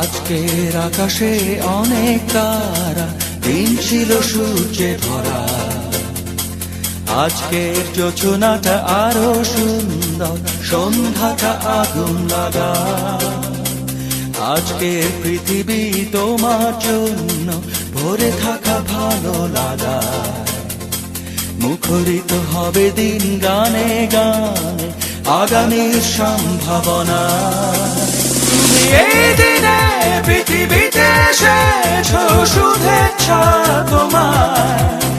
আজকের আকাশে অনেক তারা, দিন ছিল সূর্যে ভরা। আজকের যোচনাটা আরও সুন্দর, সন্ধ্যাটা আগুন লাগা। আজকের পৃথিবী তোমার জন্য ভরে থাকা ভালো লাগা। মুখরিত হবে দিন গানে গানে আগামীর সম্ভাবনা। তুমি এই দিনে পৃথিবীতে এসেছ, শুভেচ্ছা তোমার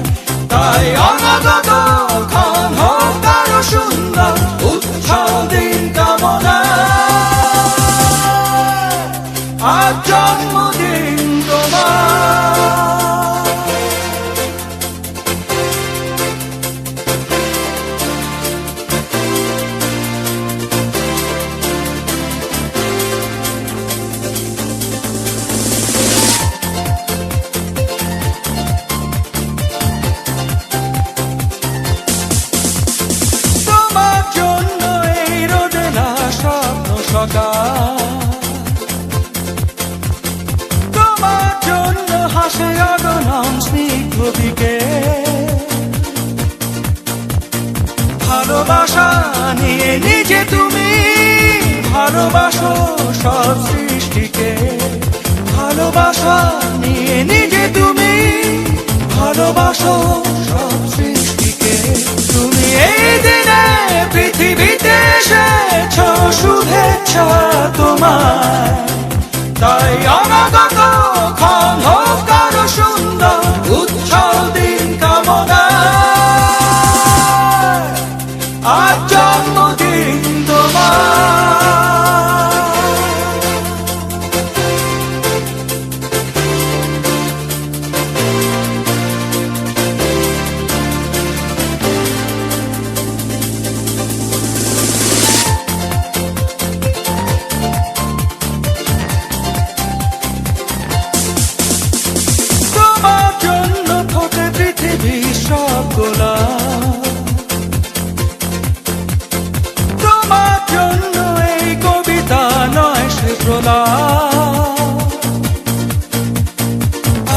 তোমার জন্য হাসে ভালোবাসা নিয়ে নিজে তুমি ভালোবাসো সব সৃষ্টিকে। ভালোবাসা নিয়ে নিজে তুমি ভালোবাসো তাই অনাগত ক্ষণ হোক আরও সুন্দর উৎসব দিন কামনা। আজ জন্মদিন তোমার। এই কবিতা নয় সে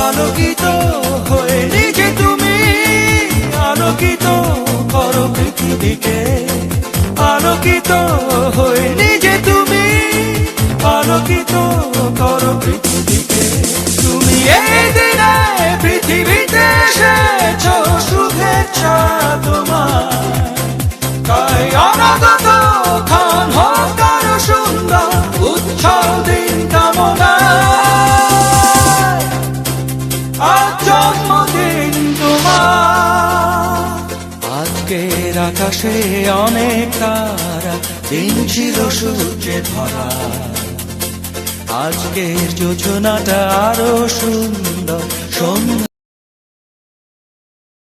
আলোকিত হয়ে নিজে তুমি, আলোকিত করো আলোকিত হয়ে নিজে তুমি, আলোকিত করো পৃথিবীকে। আজকের আকাশে অনেক তারা দিন ছিল সূর্যে ভরা। আজকের যোজনাটা আরও সুন্দর সন্ধ্যা